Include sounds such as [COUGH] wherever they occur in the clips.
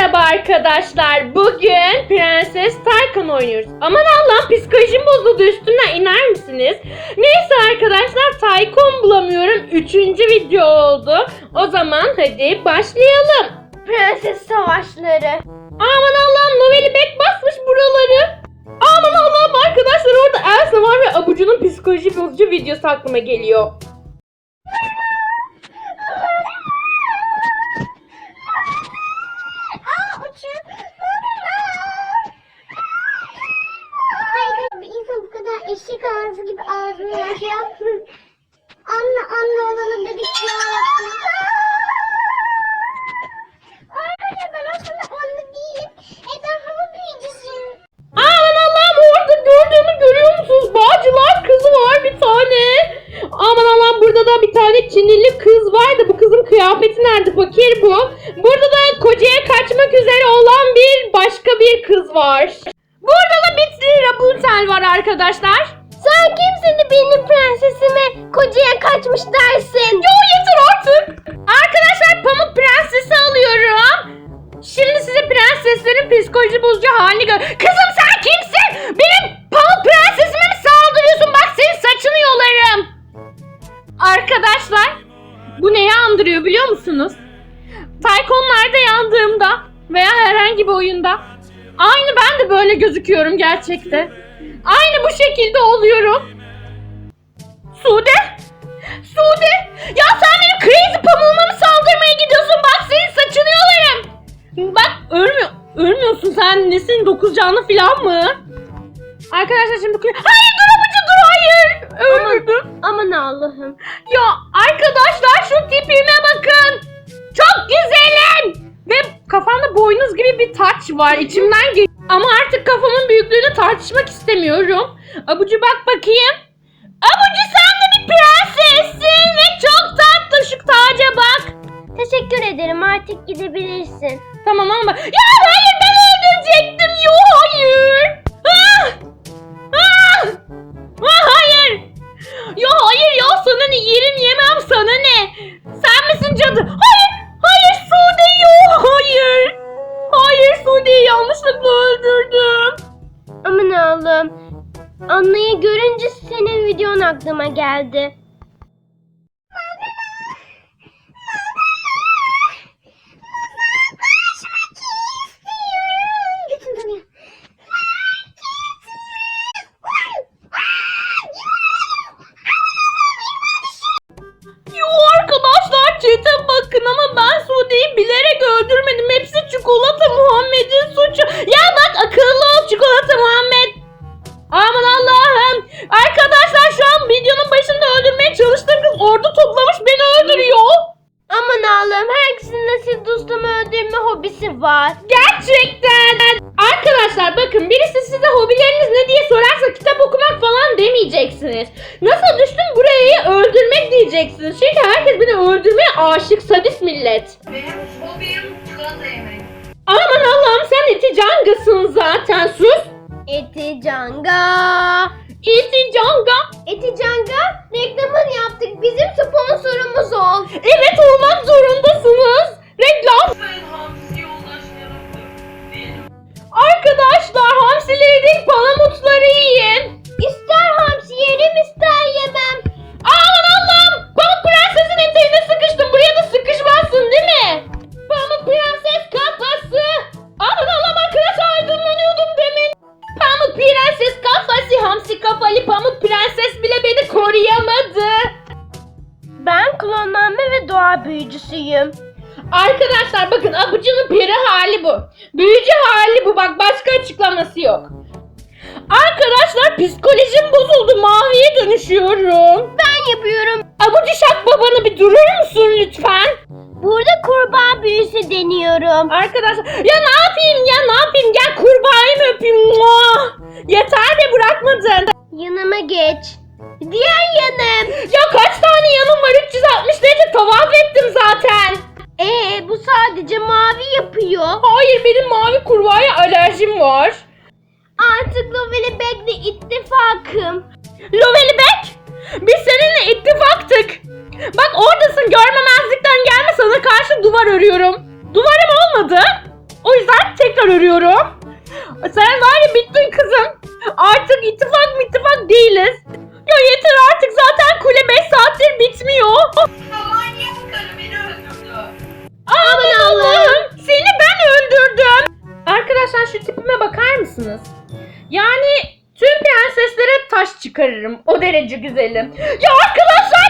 Merhaba arkadaşlar. Bugün Prenses Taycan oynuyoruz. Aman Allah'ım psikolojim bozuldu üstünden iner misiniz? Neyse arkadaşlar Taycan bulamıyorum. Üçüncü video oldu. O zaman hadi başlayalım. Prenses savaşları. Aman Allah'ım Noveli Bek basmış buraları. Aman Allah'ım arkadaşlar orada Elsa var ve Abucu'nun psikoloji bozucu videosu aklıma geliyor. Çinili kız var da bu kızın kıyafeti nerede? Fakir bu. Burada da kocaya kaçmak üzere olan bir başka bir kız var. Burada da Bitli Rapunzel var arkadaşlar. Sen kimsin de benim prensesime kocaya kaçmış dersin? Yo yeter artık. Arkadaşlar Pamuk Prenses'i alıyorum. Şimdi size prenseslerin psikoloji bozucu halini gör. Kızım gerçekte. Aynı bu şekilde oluyorum. Sude? Sude! Ya sen benim crazy pamuğuma mı saldırmaya gidiyorsun? Bak senin saçını yolarım. Bak ölmüyor. Ölmüyorsun sen nesin? Dokuz canlı falan mı? Arkadaşlar şimdi... Hayır dur abucu dur hayır. Öldürdüm. Aman Allah'ım. Ya arkadaşlar şu tipime bakın. Çok güzelim. Ve kafamda boynuz gibi bir taç var. İçimden geliyor. Ama artık kafamın büyüklüğünü tartışmak istemiyorum. Abucu bak bakayım. Abucu sen de bir prensessin ve çok tatlı şu taca bak. Teşekkür ederim artık gidebilirsin. Tamam ama ya hayır ben öldürecektim. Yo hayır. Ah! Ah! Ah, hayır. Ya hayır ya sana ne yerim yemem sana ne? Sen misin cadı? Hayır Anneyi görünce senin videon aklıma geldi. Ordu toplamış beni öldürüyor. Aman Allah'ım herkesin nasıl dostumu öldürme hobisi var. Gerçekten. Arkadaşlar bakın birisi size hobileriniz ne diye sorarsa kitap okumak falan demeyeceksiniz. Nasıl düştüm burayı öldürmek diyeceksiniz. Çünkü herkes beni öldürmeye aşık sadist millet. Benim hobim çikolata yemek. Aman Allah'ım sen eti cangasın zaten sus. Eti Canga. Eti canga. Eti Canga reklamını yaptık. Bizim sponsorumuz ol. Evet olmak zorundasınız. Reklam. Arkadaşlar hamsileri değil palamutları yiyin. Psikolojim bozuldu. Maviye dönüşüyorum. Ben yapıyorum. Abucu şak babanı bir durur musun lütfen? Burada kurbağa büyüsü deniyorum. Arkadaşlar ya ne yapayım ya ne yapayım gel kurbağayı mı öpeyim Mua! Yeter de bırakmadın. Yanıma geç. Diğer yanım. Ya kaç tane yanım var 360 derece tavaf ettim zaten. Ee bu sadece mavi yapıyor. Hayır benim mavi kurbağaya alerjim var. Artık Lovely Bag'le ittifakım. Lovely Beck biz seninle ittifaktık. Bak oradasın görmemezlikten gelme sana karşı duvar örüyorum. Duvarım olmadı. O yüzden tekrar örüyorum. Sen var ya bittin kızım. Artık ittifak ittifak değiliz. Ya yeter artık zaten kule 5 saattir bitmiyor. Çıkarırım. O derece güzelim. Ya arkadaşlar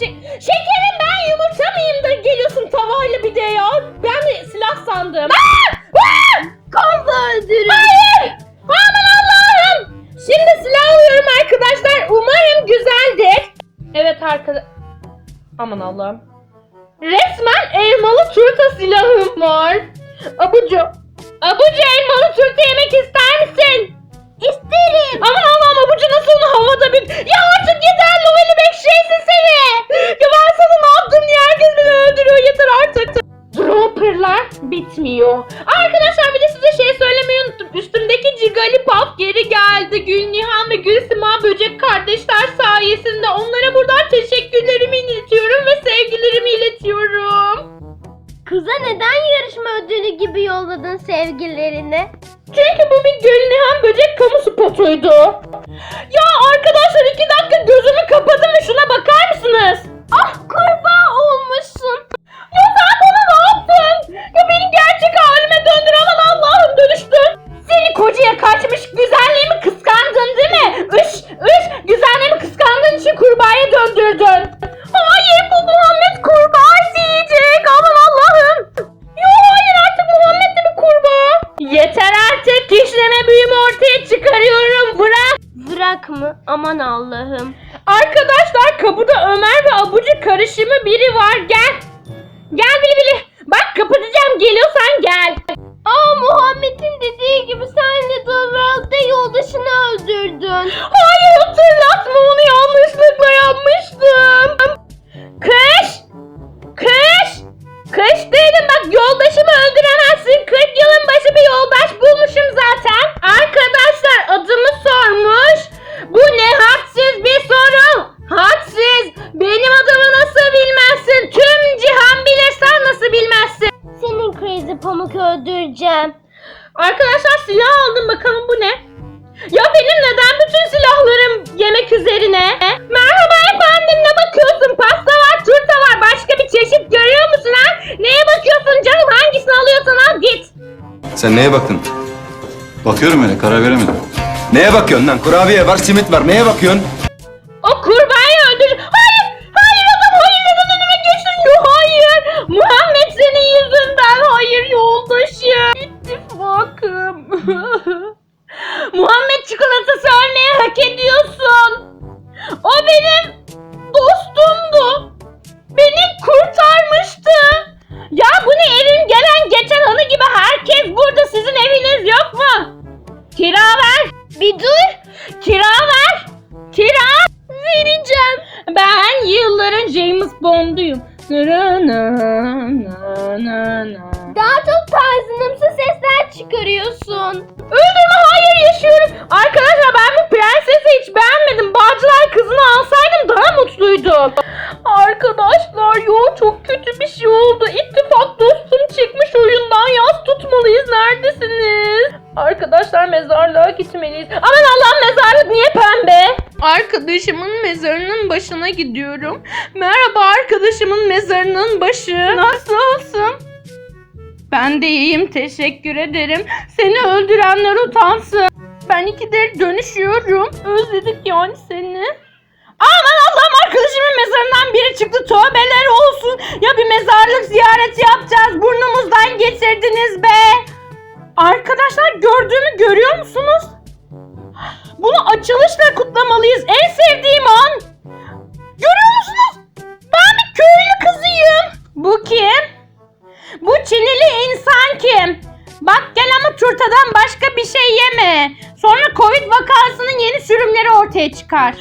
Şey- Şekerim ben yumurta mıyım da geliyorsun tavayla bir de ya. Ben de silah sandım. Aa! Aa! Kanla öldürün. Hayır! Aman Allah'ım! Şimdi silah alıyorum arkadaşlar. Umarım güzeldir. Evet arkadaş... Aman Allah'ım. Resmen elmalı turta silahım var. Abucu. Abucu elmalı turta yemek ister Kıza neden yarışma ödülü gibi yolladın sevgililerini? Çünkü bu bir Gülnihan böcek kamu spotuydu. Ya arkadaşlar iki dakika gözümü kapadım ve şuna bakar mısınız? Ah kurbağa Aman Allah'ım. Arkadaşlar kapıda Ömer ve Abucu karışımı biri var gel. Gel bili bili. Bak kapatacağım geliyorsan gel. Aa Muhammed'in dediği gibi sen de Dovral'da yoldaşını öldürdün. Hayır hatırlatma onu yanlışlıkla Sen neye baktın? Bakıyorum öyle karar veremedim. Neye bakıyorsun lan? Kurabiye var, simit var. Neye bakıyorsun? O kurbağayı öldür. Hayır! Hayır adam hayır neden önüme geçtin? Yo hayır! Muhammed senin yüzünden. Hayır yoldaşım. İttifakım. [LAUGHS] Muhammed çikolatası ölmeyi hak ediyorsun. O benim dostumdu. Arkadaşımın mezarının başına gidiyorum. Merhaba arkadaşımın mezarının başı. Nasılsın? Ben de iyiyim teşekkür ederim. Seni öldürenler utansın. Ben ikidir dönüşüyorum. Özledik yani seni. Aman Allah'ım arkadaşımın mezarından biri çıktı. Tövbeler olsun. Ya bir mezarlık ziyareti yapacağız. Burnumuzdan getirdiniz be. Arkadaşlar gördüğümü görüyor musunuz? Bunu açılışla kutlamalıyız. En sevdiğim an. Görüyor musunuz? Ben bir köylü kızıyım. Bu kim? Bu Çinili insan kim? Bak gel ama turtadan başka bir şey yeme. Sonra Covid vakasının yeni sürümleri ortaya çıkar.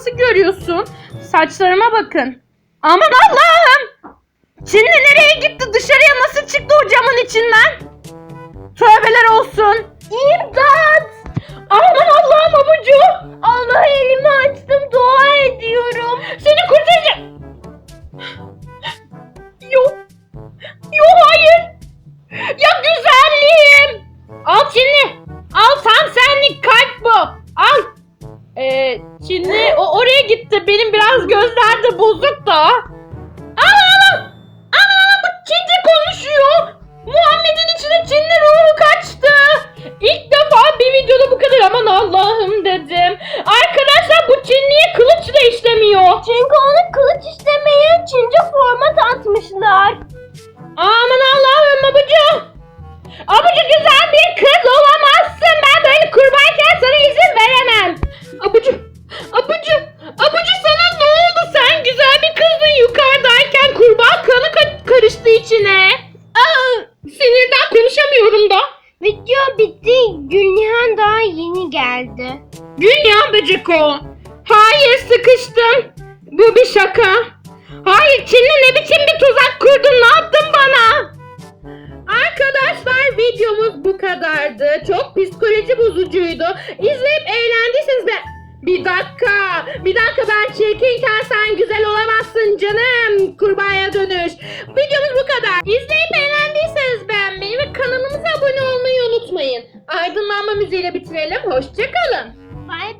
Nasıl görüyorsun? Saçlarıma bakın. Aman Allah'ım. Çinli nereye gitti? Dışarıya nasıl çıktı o camın içinden? Tövbeler olsun. İmdat! Aman Allah'ım abucu! Allah elimi açtım dua ediyorum. Seni kurtaracağım. Yok. Yok hayır. Ya güzelliğim. Daha yeni geldi. Dünya böcek. Hayır sıkıştım. Bu bir şaka. Hayır Çinli ne biçim bir tuzak kurdun ne yaptın bana? Arkadaşlar videomuz bu kadardı. Çok psikoloji bozucuydu. İzleyip eğlendiyseniz de... Bir dakika, bir dakika ben çirkinken sen güzel olamazsın canım. Kurbağaya dönüş. Videomuz bu kadar. İzleyip eğlendiyseniz Aydınlanma müziğiyle bitirelim. Hoşçakalın. Bye